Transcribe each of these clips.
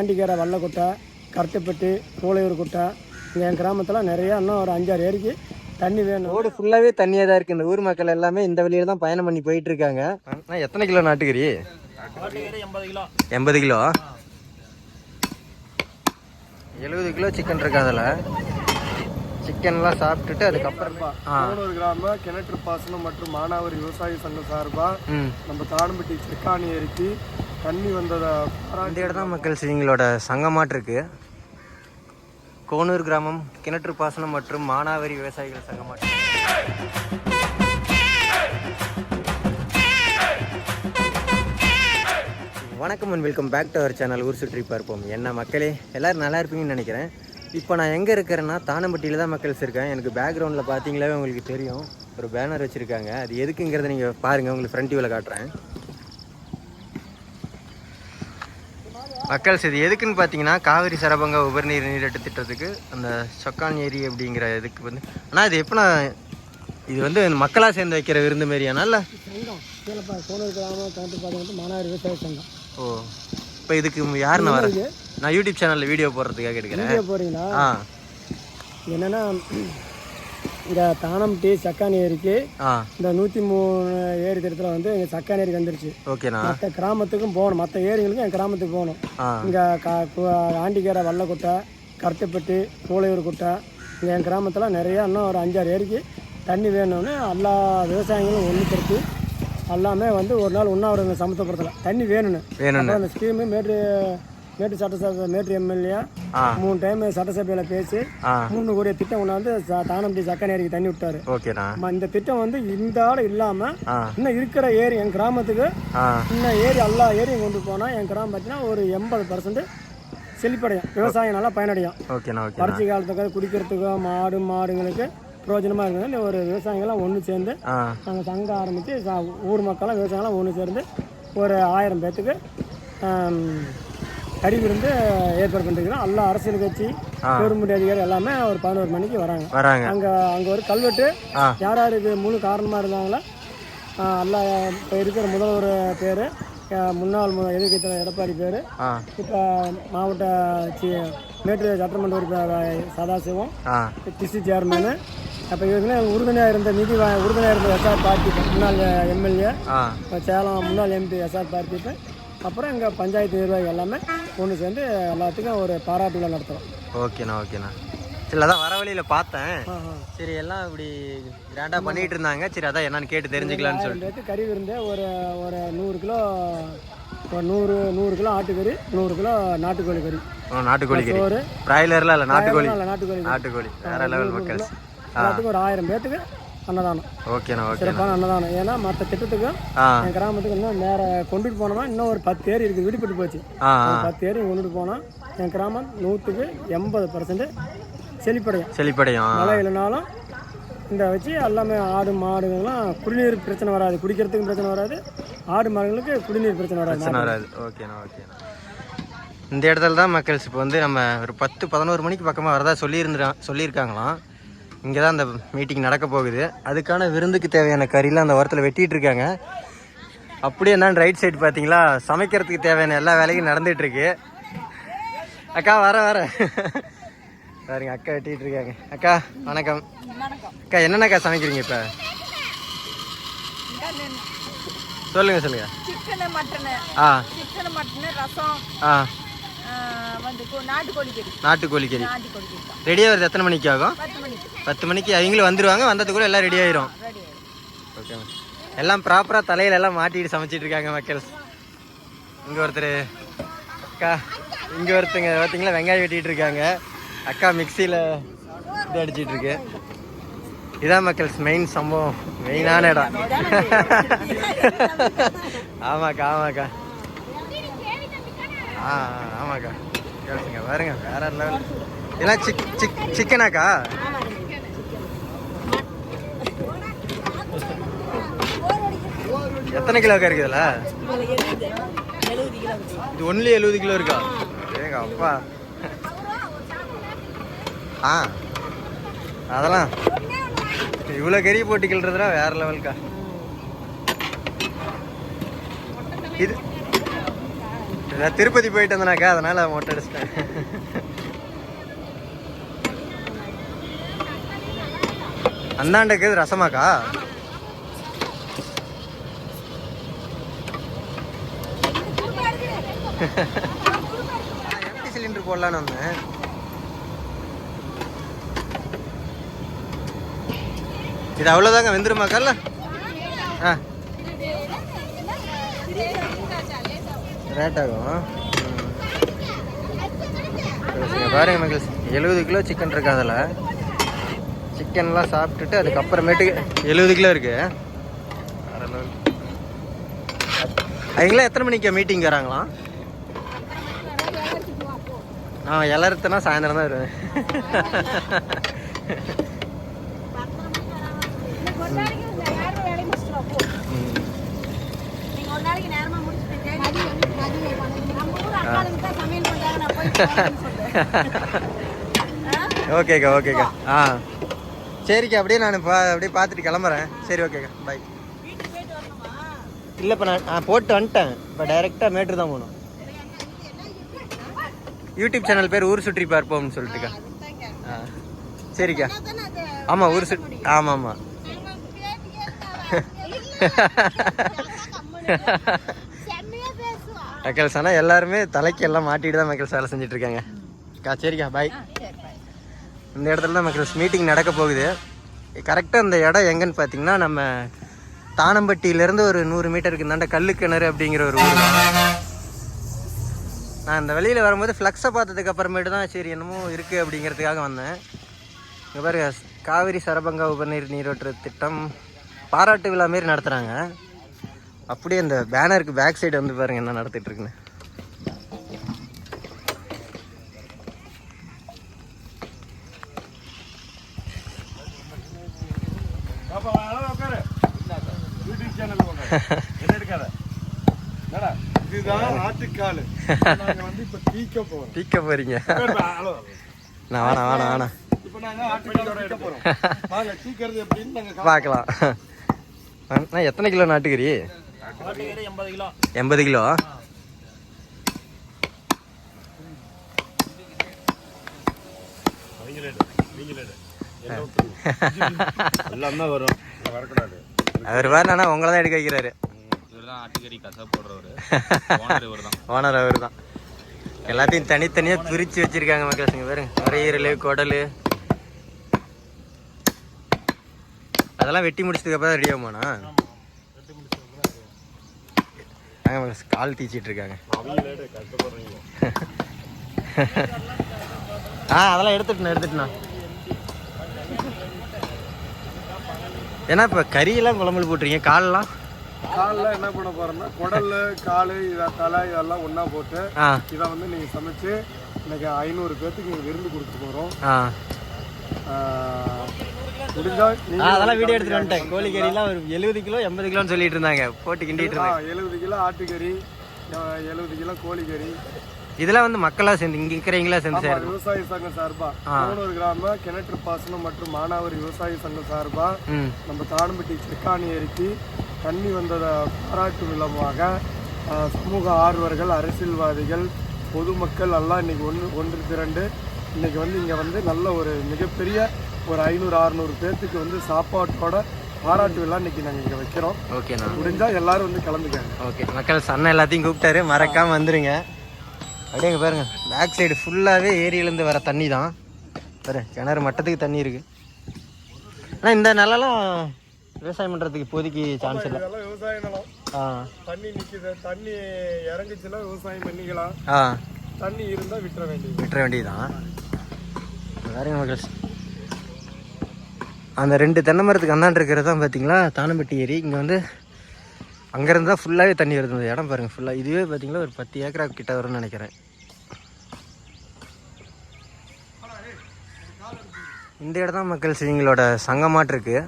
ஆண்டிக்கரை வல்லக்குட்டை கருத்துப்பட்டி கூளையூர் குட்டை. இங்கே என் கிராமத்தில் நிறையா இன்னும் ஒரு அஞ்சாறு ஏரிக்கு தண்ணி வேணும். ரோடு ஃபுல்லாகவே தண்ணியாக தான் இருக்குது இந்த ஊர் மக்கள் எல்லாமே இந்த வழியில தான் பயணம் பண்ணி போயிட்டு இருக்காங்க. அண்ணா எத்தனை கிலோ நாட்டுக்கறி? எண்பது கிலோ. எழுபது கிலோ சிக்கன் இருக்கு அதில். சிக்கன்லாம் சாப்பிட்டுட்டு அதுக்கப்புறம் கோனூர் கிராம கிணற்று பாசனம் மற்றும் மானாவாரி விவசாய சங்கம் சார்பாக நம்ம தானம்பட்டி சிக்காணி ஏரிக்கு தண்ணி வந்ததை? இந்த இடம் தான் மக்கள் சிங்களோட சங்கமாட்டிருக்கு கோனூர் கிராமம் கிணற்று பாசனம் மற்றும் மானாவரி விவசாயிகள் சங்கமாட்டு வணக்கம் and welcome back to our channel ஊர் சுற்றி பார்ப்போம். என்ன மக்களே எல்லோரும் நல்லா இருப்பீங்கன்னு நினைக்கிறேன். இப்போ நான் எங்கே இருக்கிறேன்னா தானம்பட்டியில் தான் மக்கள்ஸ் இருக்கேன் எனக்கு பேக்ரவுண்டில் பார்த்தீங்களாவே உங்களுக்கு தெரியும். ஒரு பேனர் வச்சுருக்காங்க. அது எதுக்குங்கிறத நீங்கள் பாருங்கள் உங்களுக்கு ஃப்ரண்ட் வியூவில் காட்டுறேன். மக்கள்ஸ் இது எதுக்குன்னு பார்த்தீங்கன்னா காவிரி சரபங்க உபரிநீர் நீரட்டு திட்டத்துக்கு அந்த சொக்கான் ஏரி அப்படிங்கிற இதுக்கு வந்து ஆனால் இது எப்போ இது வந்து மக்களாக சேர்ந்து வைக்கிற விருந்து மாரியானா இல்லை? கிராம பாசனம் மானாவாரி விவசாய சங்கம். ஓ. இப்போ இதுக்கு யாருன்னு வரேன் நான் யூடியூப் சேனலில் வீடியோ போடுறதுக்காக எடுக்கிறேன். வீடியோ போகிறீங்களா ஆ. என்னன்னா இந்த தானம்பட்டி சக்கானி ஏரிக்கு இந்த நூற்றி மூணு ஏரி திட்டத்தில் வந்து எங்கள் சக்கானி ஏரிக்கு வந்துருச்சு. ஓகேண்ணா. மற்ற கிராமத்துக்கும் போகணும். மற்ற ஏரிகளுக்கும் என் கிராமத்துக்கு போகணும். இங்கே கா ஆண்டிக்கரை வல்லக்குட்டை கருத்துப்பட்டி கூளையூர் குட்டை இங்கே என் கிராமத்தில் நிறையா இன்னும் ஒரு அஞ்சாறு ஏரிக்கு தண்ணி வேணும்னு எல்லா விவசாயிகளும் ஒன்று திரட்டி எல்லாமே வந்து ஒரு நாள் உண்ணாவிரதம் சமத்துவப்படுத்தலை தண்ணி வேணும்னு. அந்த ஸ்கீமு மேட்டு மேட்டு சட்டசபை மேட்டு எம்எல்ஏ மூணு டைம் சட்டசபையில் பேசி மூணு கோடிய திட்டம் கொண்டாந்து தானம்பட்டி சக்கனை ஏரிக்கு தண்ணி விட்டாரு. இந்த திட்டம் வந்து இந்த ஆள் இல்லாமல் இன்னும் இருக்கிற ஏரி என் கிராமத்துக்கு இன்னும் ஏரி எல்லா ஏரியும் கொண்டு போனால் என் கிராமம் பார்த்தீங்கன்னா ஒரு எண்பது பர்சன்ட் செழிப்படையும். விவசாயம் நல்லா பயனடையும். வறட்சி காலத்துக்கு குடிக்கிறதுக்கு மாடு மாடுங்களுக்கு பிரயோஜனமாக இருக்குது. ஒரு விவசாயிகள்லாம் ஒன்று சேர்ந்து நாங்கள் சங்கம் ஆரம்பித்து ஊர் மக்கள்லாம் விவசாயம்லாம் ஒன்று சேர்ந்து ஒரு ஆயிரம் பேர்த்துக்கு ஆம், கறி விருந்து ஏற்பாடு பண்ணிருக்கிறோம். எல்லா அரசியல் கட்சி பெருமுடி அதிகாரி எல்லாமே ஒரு பதினோரு மணிக்கு வராங்க. வராங்க. அங்கே அங்கே ஒரு கல்வெட்டு. யார் யாருக்கு முழு காரணமாக இருந்தாங்களோ எல்லா இப்போ இருக்கிற முதல்வர் பேர் முன்னாள் எதிர்க்கட்சி தலைவர் எடப்பாடி பேர். இப்போ மாவட்ட சி மேட்டு சட்டமன்ற உறுப்பினர் சதாசிவம் டிஸ்ட்ரிக்ட் சேர்மனு. அப்போ இவங்க உறுதுணையாக இருந்த நிதி உறுதுணையாக இருந்த எஸ்ஆர் பார்ட்டி முன்னாள் எம்எல்ஏ ஆ. சேலம் முன்னாள் எம்பி எஸ்ஆர் பார்ட்டிக்கு அப்புறம் எங்கள் பஞ்சாயத்து நிர்வாகிகள் எல்லாமே ஒன்று சேர்ந்து எல்லாத்துக்கும் ஒரு பாராட்டு விழா நடத்துகிறோம் ஓகேண்ணா ஓகேண்ணா. சரி அதான் வர வழியில் பார்த்தேன். சரி எல்லாம் இப்படி கிராண்டாக பண்ணிட்டு இருந்தாங்க. சரி அதான் என்னன்னு கேட்டு தெரிஞ்சுக்கலாம்னு சொல்லிட்டு. கறி விருந்து ஒரு ஒரு நூறு கிலோ ஒரு நூறு நூறு கிலோ ஆட்டுக்கறி நூறு கிலோ நாட்டுக்கோழி கறி. நாட்டுக்கோழி கறி. பிராய்லர்லாம் இல்லை நாட்டுக்கோழி. நாட்டுக்கோழி. நாட்டுக்கோழி. வேற லெவல் மக்கள். எல்லாத்துக்கும் ஒரு ஆயிரம் பேர்த்துக்கு அன்னதானம். ஓகேண்ணா ஓகேண்ணா. சிறப்பான அன்னதானம். ஏன்னா மற்ற திட்டத்துக்கும் ஆ. என் கிராமத்துக்கு இன்னும் நேர கொண்டுட்டு போனோம்னா இன்னும் ஒரு பத்து ஏரி இருக்குது விடுபட்டு போச்சு. ஆ ஒரு பத்து ஏரி கொண்டுட்டு போனால் என் கிராமம் நூற்றுக்கு எண்பது பர்சன்ட் செழிப்படையும். செழிப்படையும் மழை இல்லைனாலும் இந்த வச்சு எல்லாமே ஆடு மாடுங்கள்லாம் குடிநீர் பிரச்சனை வராது. குடிக்கிறதுக்கும் பிரச்சனை வராது. ஆடு மாடுங்களுக்கு குடிநீர் பிரச்சனை வராது. பிரச்சனை வராது. ஓகேண்ணா ஓகேண்ணா. இந்த இடத்துல தான் மக்கள்ஸ் இப்போ வந்து நம்ம ஒரு பத்து பதினோரு மணிக்கு பக்கமாக வரதா சொல்லியிருந்துறான் சொல்லியிருக்காங்களாம். இங்கே தான் அந்த மீட்டிங் நடக்க போகுது. அதுக்கான விருந்துக்கு தேவையான கறிலாம் அந்த ஓரத்தில் வெட்டிட்டு இருக்காங்க. அப்படியே என்னன்னு ரைட் சைடு பார்த்தீங்களா சமைக்கிறதுக்கு தேவையான எல்லா வேலையும் நடந்துட்டு இருக்கு. அக்கா வர வர. பாருங்க அக்கா வெட்டிட்டு இருக்காங்க. அக்கா வணக்கம். அக்கா என்னென்னக்கா சமைக்கிறீங்க இப்போ? சொல்லுங்க சொல்லுங்க. Chicken mutton. ஆ. சிக்கனு மட்டனு ரசம். ஆ. நாட்டுக்கோழி கறி ரெடியாக வருது? எத்தனை மணிக்கு ஆகும்? பத்து மணிக்கு. அவங்களும் வந்துருவாங்க. வந்ததுக்குள்ள எல்லாம் ரெடி ஆயிரும். ஓகே எல்லாம் ப்ராப்பராக தலையில எல்லாம் மாட்டிட்டு சமைச்சிட்டு இருக்காங்க மக்கள். இங்கே ஒருத்தர் அக்கா இங்கே ஒருத்தங்க பார்த்தீங்களா வெங்காயம் வெட்டிட்டு இருக்காங்க. அக்கா மிக்சியில் இது அடிச்சிட்டு இருக்கு. இதான் மக்கள்ஸ் மெயின் சம்பவம். மெயினான இடம். ஆமாக்கா ஆமாக்கா. ஆ ஆ, ஆமாக்கா. கேளுங்க பாருங்க வேற லெவல் இதெல்லாம் சிக் சிக் சிக்கனாக்கா எத்தனை கிலோக்கா இருக்குதுல்ல இது ஒன்லி எழுபது கிலோ இருக்கா? ஏங்க அப்பா. ஆ அதெல்லாம். இவ்வளோ கறி போட்டு கிள்றதுனா வேற லெவல்க்கா இது நான் திருப்பதி போயிட்டு வந்தனாக்கா அதனால மொட்டை அடிச்சிட்டேன். அந்தாண்டக்கு இது ரசமாக்கா? எம்டி சிலிண்டர் போடலான்னு வந்தேன். இது அவ்வளோதாங்க வெந்துருமாக்கா இல்லை? ஆ. ரேட் ஆகும். பாருங்க மக்கள் எழுபது கிலோ சிக்கன் இருக்கு அதில். சிக்கன்லாம் சாப்பிட்டுட்டு அதுக்கப்புறமேட்டுக்கு எழுபது கிலோ இருக்கு. அவங்களாம் எத்தனை மணிக்கு மீட்டிங் வராங்களாம் நான் எல்லோருத்தனா சாயந்தரம் தான் வருவேன் ஒரு நாளைக்கு இந்த நேரம் வேலையை முடிச்சுட்டு வா, போ. ம். நீங்க ஒரு நாளைக்கு நேரமா முடிச்சுட்டு நம்ம ஊர் அக்காளுக்கு தான் சமையல் பண்றாங்க நான் போய் போறேன்னு சொல்லு. ஆ? ஓகேக்கா ஓகேக்கா. ஆ. சரிக்கா அப்படியே நான் பா அப்படியே பார்த்துட்டு கிளம்புறேன். சரி ஓகேக்கா. பாய் இல்லை இப்போ நான் நான் போட்டு வந்துட்டேன். இப்போ டைரெக்டாக மேட்ரு தான் போகணும். யூடியூப் சேனல் பேர் ஊர் சுற்றி பார்ப்போம்னு சொல்லிட்டுக்கா. ஆ சரிக்கா. ஆமாம் ஊர் சுற்றி ஆமாம் ஆமாம் மக்கள்ஸ் ஆனால் எல்லாருமே தலைக்கு எல்லாம் மாட்டிட்டு தான் மக்கள்ஸ் வேலை செஞ்சுட்டு இருக்காங்க. அக்கா சரிக்கா பாய் இந்த இடத்துல தான் மக்கள்ஸ் மீட்டிங் நடக்க போகுது. கரெக்டாக இந்த இடம் எங்கன்னு பார்த்தீங்கன்னா நம்ம தானம்பட்டியிலேருந்து ஒரு நூறு மீட்டருக்கு இந்தாண்ட கல்லு கிணறு அப்படிங்கிற ஒரு ஊர் நான் இந்த வெளியில் வரும்போது ஃப்ளக்ஸை பார்த்ததுக்கு அப்புறமேட்டு தான் சரி என்னமோ இருக்குது அப்படிங்கிறதுக்காக வந்தேன். இங்கே பாருங்க காவிரி சரபங்கா உபநீர் நீரோற்று திட்டம் பாராட்டு விழா மாரி நடத்துகிறாங்க அப்படியே அந்த பேனருக்கு பேக் சைடு வந்து பாருங்க என்ன நடத்திட்டு இருக்குன்னு. தீக்க போறீங்க. நான் தீக்கிறது எப்படின்னு நாங்க பார்க்கலாம். எத்தனை கிலோ நாட்டுக்கறி? எண்பது கிலோ? எண்பது கிலோ எல்லாம் தான் வரும் வரக்கூடாது அவர் வேணா உங்களை தான் எடுக்க வைக்கிறாரு. ஓனர் இவர் தான் ஓனர் அவர் தான் எல்லாத்தையும் தனித்தனியாக பிரித்து வச்சிருக்காங்க மக்கள் பாருங்க. நுரையீரல் குடல். அதெல்லாம் வெட்டி முடிச்சதுக்கு அப்புறம் ரெடி ஆகுமாண்ணா? மக்கள்ஸ், கால் தீச்சிட்டு இருக்காங்க. ஆ அதெல்லாம் எடுத்துட்டுண்ணா எடுத்துட்டுண்ணா ஏன்னா இப்போ கறியெல்லாம் குழம்புல போட்டிருக்கீங்க காலெல்லாம்? காலில் என்ன பண்ண போறோம்னா குடல் கால் இதை தலை இதெல்லாம் ஒண்ணா போட்டு இதை வந்து நீங்க சமைச்சு இன்னைக்கு ஐநூறு பேர்த்துக்கு விருந்து கொடுக்க போறோம். அதெல்லாம் வீடியோ எடுத்துட்டு வந்துட்டேன். கோழிக்கறிலாம் ஒரு எழுபது கிலோ எண்பது கிலோன்னு சொல்லிட்டு இருந்தாங்க. போட்டு கிண்டிட்டு இருந்தாங்க எழுபது கிலோ ஆட்டுக்கறி எழுபது கிலோ கோழிக்கறி. இதெல்லாம் வந்து மக்களா சேர்ந்து இங்க இருக்கிறவங்களா சேர்ந்து சேருது விவசாய சங்கம் சார்பா. கோனூர் கிராம கிணற்று பாசனம் மற்றும் மானாவாரி விவசாய சங்கம் சார்பா நம்ம தானம்பட்டி சிற்காணி ஏரிக்கு தண்ணி வந்ததை பாராட்டு விழாவாக ஆஹ், சமூக ஆர்வர்கள் அரசியல்வாதிகள் பொதுமக்கள் எல்லாம் இன்னைக்கு ஒன்று ஒன்று திரண்டு இன்னைக்கு வந்து இங்கே வந்து நல்ல ஒரு மிகப்பெரிய ஒரு ஐநூறு அறுநூறு பேர்த்துக்கு வந்து சாப்பாட்டோட பாராட்டு விழா இன்னைக்கு நாங்கள் இங்கே வைக்கிறோம். ஓகேண்ணா முடிஞ்சா எல்லாரும் வந்து கலந்துக்காங்க ஓகே மக்கள் சன்ன எல்லாத்தையும் கூப்பிட்டாரு. மறக்காம வந்துருங்க. அப்படியே பாருங்க. பேக் சைடு ஃபுல்லாகவே ஏரியிலேருந்து வர தண்ணி தான். பாரு கிணறு மட்டத்துக்கு தண்ணி இருக்கு. ஆனால் இந்த நிலலாம் விவசாயம் பண்ணுறதுக்கு இப்போதைக்கு சான்ஸ் இல்லை. விவசாய நிலம். ஆ. தண்ணி நிற்குது தண்ணி இறங்குச்சுன்னா விவசாயம் பண்ணிக்கலாம். ஆ. தண்ணி இருந்தால் விட்டுற வேண்டியது. விட்டுற வேண்டியதுதான். பாருங்க மக்கள் அந்த ரெண்டு தென்னை மரத்துக்கு அந்தாண்டு இருக்கிறது தான் பார்த்தீங்களா? தானம்பட்டி ஏரி. இங்கே வந்து அங்கேருந்து தான் ஃபுல்லாகவே தண்ணி வருது. இந்த இடம் பாருங்கள் ஃபுல்லாக இதுவே பார்த்தீங்களா ஒரு பத்து ஏக்கரா கிட்ட வரும்னு நினைக்கிறேன். இந்த இடம் தான் மக்கள் இவங்களோட சங்கமாட்டிருக்கு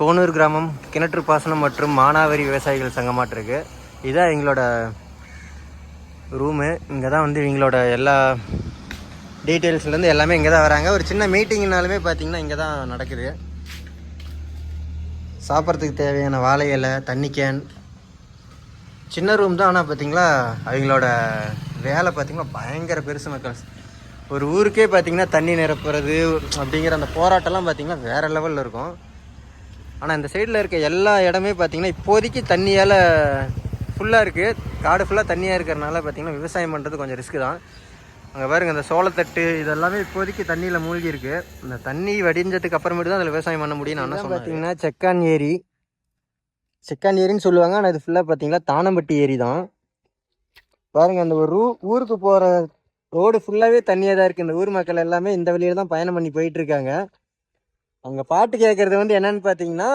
கோனூர் கிராமம் கிணற்று பாசனம் மற்றும் மானாவரி விவசாயிகள் சங்கமாட்டிருக்கு இதான் எங்களோட ரூமு இங்கே தான் வந்து இவங்களோட எல்லா டீட்டெயில்ஸ்லேருந்து எல்லாமே இங்கே தான் வராங்க. ஒரு சின்ன மீட்டிங்னாலுமே பார்த்தீங்கன்னா இங்கே தான் நடக்குது. சாப்பிட்றதுக்கு தேவையான வாழை இலை தண்ணி கேன் சின்ன ரூம் தான் ஆனால் பார்த்தீங்களா அவங்களோட வேலை பார்த்தீங்கன்னா பயங்கர பெருசு மக்கள். ஒரு ஊருக்கே பார்த்தீங்கன்னா தண்ணி நிரப்புறது அப்படிங்கிற அந்த போராட்டம்லாம் பார்த்திங்கன்னா வேறு லெவலில் இருக்கும். ஆனால் இந்த சைடில் இருக்க எல்லா இடமே பார்த்தீங்கன்னா இப்போதைக்கு தண்ணியால் ஃபுல்லாக இருக்குது காடு ஃபுல்லாக தண்ணியாக இருக்கிறனால பார்த்தீங்கன்னா விவசாயம் பண்ணுறது கொஞ்சம் ரிஸ்க்கு தான். அங்கே பாருங்க இந்த சோளத்தட்டு இதெல்லாமே இப்போதைக்கு தண்ணியில் மூழ்கி இருக்கு இந்த தண்ணி வடிஞ்சதுக்கு அப்புறமேட்டு தான் அதில் விவசாயம் பண்ண முடியும் நான் பார்த்தீங்கன்னா செக்கான் ஏரி. செக்கான் ஏரின்னு சொல்லுவாங்க ஆனால் இது ஃபுல்லாக பார்த்தீங்கன்னா தானம்பட்டி ஏரி தான் பாருங்க அந்த ஒரு ஊருக்கு போகிற ரோடு ஃபுல்லாகவே தண்ணியாக தான் இருக்குது இந்த ஊர் மக்கள் எல்லாமே இந்த வழியில தான் பயணம் பண்ணி போயிட்டு இருக்காங்க அங்கே பாட்டு கேட்குறது வந்து என்னன்னு பார்த்தீங்கன்னா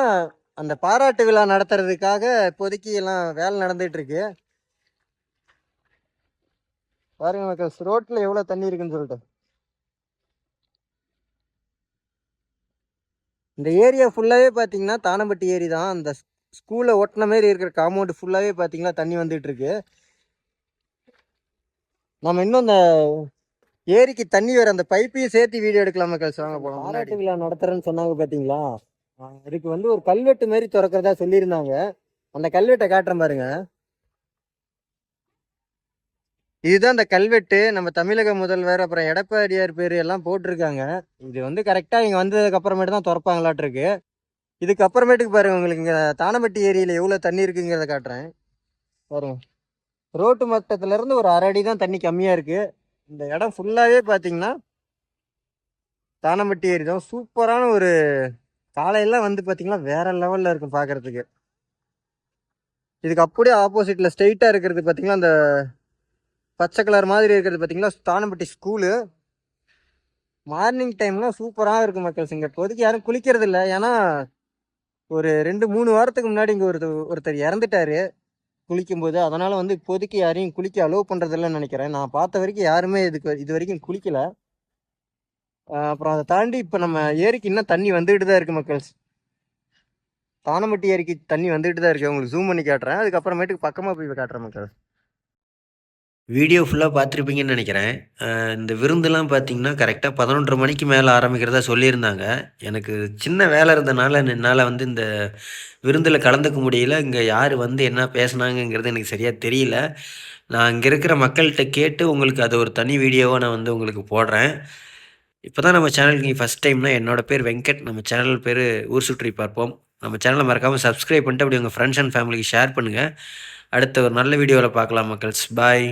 அந்த பாராட்டு விழா நடத்துறதுக்காக இப்போதைக்கு எல்லாம் வேலை நடந்துட்டு இருக்கு. பாருங்க மக்கள் ரோட்ல எவ்வளவு தண்ணி இருக்குன்னு சொல்லிட்டு. இந்த ஏரியா ஃபுல்லாவே பாத்தீங்கன்னா தானம்பட்டி ஏரி தான். அந்த ஸ்கூலை ஒட்டின மாதிரி இருக்கிற காம்பவுண்ட் ஃபுல்லாவே பாத்தீங்கன்னா தண்ணி வந்துட்டு இருக்கு. நம்ம இன்னும் இந்த ஏரிக்கு தண்ணி வர அந்த பைப்பையும் சேர்த்து வீடியோ எடுக்கலாம் மக்கள். வாங்க போலாம் பாராட்டு விழா நடத்துறேன்னு சொன்னாங்க பாத்தீங்களா? இதுக்கு அதுக்கு வந்து ஒரு கல்வெட்டு மாதிரி திறக்கிறதா சொல்லியிருந்தாங்க. அந்த கல்வெட்டை காட்டுறேன் பாருங்க. இதுதான் இந்த கல்வெட்டு. நம்ம தமிழக முதல்வர் அப்புறம் எடப்பாடியார் பேர் எல்லாம் போட்டிருக்காங்க. இது வந்து கரெக்டாக இங்கே வந்ததுக்கு அப்புறமேட்டு தான் திறப்பாங்களாட்டிருக்கு இதுக்கு அப்புறமேட்டுக்கு உங்களுக்கு இங்கே தானம்பட்டி ஏரியில் எவ்வளோ தண்ணி இருக்குங்கிறத காட்டுறேன். பாருங்க. ரோட்டு மட்டத்துலேருந்து ஒரு அரை அடி தான் தண்ணி கம்மியாக இருக்குது இந்த இடம் ஃபுல்லாகவே பார்த்தீங்கன்னா தானம்பட்டி ஏரி தான். சூப்பரான ஒரு காலையெல்லாம் வந்து பார்த்தீங்கன்னா வேற லெவலில் இருக்கும் பார்க்கறதுக்கு இதுக்கு அப்படியே ஆப்போசிட்டில் ஸ்ட்ரெயிட்டாக இருக்கிறது பார்த்தீங்கன்னா அந்த பச்சை கலர் மாதிரி இருக்கிறது பார்த்தீங்களா தானம்பட்டி ஸ்கூலு மார்னிங் டைம்லாம் சூப்பராக இருக்கும் மக்கள்ஸ் இங்கே இப்போதைக்கு யாரும் குளிக்கிறது இல்லை. ஏன்னா ஒரு ரெண்டு மூணு வாரத்துக்கு முன்னாடி இங்கே ஒருத்தர் ஒருத்தர் இறந்துட்டாரு. குளிக்கும்போது. அதனால் வந்து இப்போதைக்கு யாரையும் குளிக்க அலோவ் பண்ணுறதில்லன்னு நினைக்கிறேன். நான் பார்த்த வரைக்கும் யாருமே இதுக்கு இது வரைக்கும் குளிக்கல. அப்புறம் அதை தாண்டி இப்போ நம்ம ஏரிக்கு இன்னும் தண்ணி வந்துகிட்டு தான் இருக்குது மக்கள்ஸ் தானம்பட்டி ஏரிக்கு தண்ணி வந்துகிட்டு தான் இருக்குது உங்களுக்கு ஜூம் பண்ணி காட்டுறேன். அதுக்கப்புறமேட்டுக்கு பக்கமாக போய் காட்டுறேன் மக்கள். வீடியோ ஃபுல்லாக பார்த்துருப்பீங்கன்னு நினைக்கிறேன். இந்த விருந்துலாம் பார்த்தீங்கன்னா கரெக்டாக பதினொன்றரை மணிக்கு மேலே ஆரம்பிக்கிறதா சொல்லியிருந்தாங்க. எனக்கு சின்ன வேலை இருந்தனால என்னால் வந்து இந்த விருந்தில் கலந்துக்க முடியல. இங்கே யார் வந்து என்ன பேசுனாங்கங்கிறது எனக்கு சரியாக தெரியல. நான் இங்கே இருக்கிற மக்கள்கிட்ட கேட்டு உங்களுக்கு அது ஒரு தனி வீடியோவாக நான் வந்து உங்களுக்கு போடுறேன். இப்போ தான் நம்ம சேனலுக்கு நீ ஃபஸ்ட் டைம்னா என்னோடய பேர் வெங்கட். நம்ம சேனல் பேர் ஊர் சுற்றி பார்ப்போம். நம்ம சேனலை மறக்காமல் சப்ஸ்கிரைப் பண்ணிட்டு அப்படி உங்கள் ஃப்ரெண்ட்ஸ் அண்ட் ஃபேமிலிக்கு ஷேர் பண்ணுங்கள் அடுத்த ஒரு நல்ல வீடியோவில் பார்க்கலாம் மக்கள்ஸ். பாய்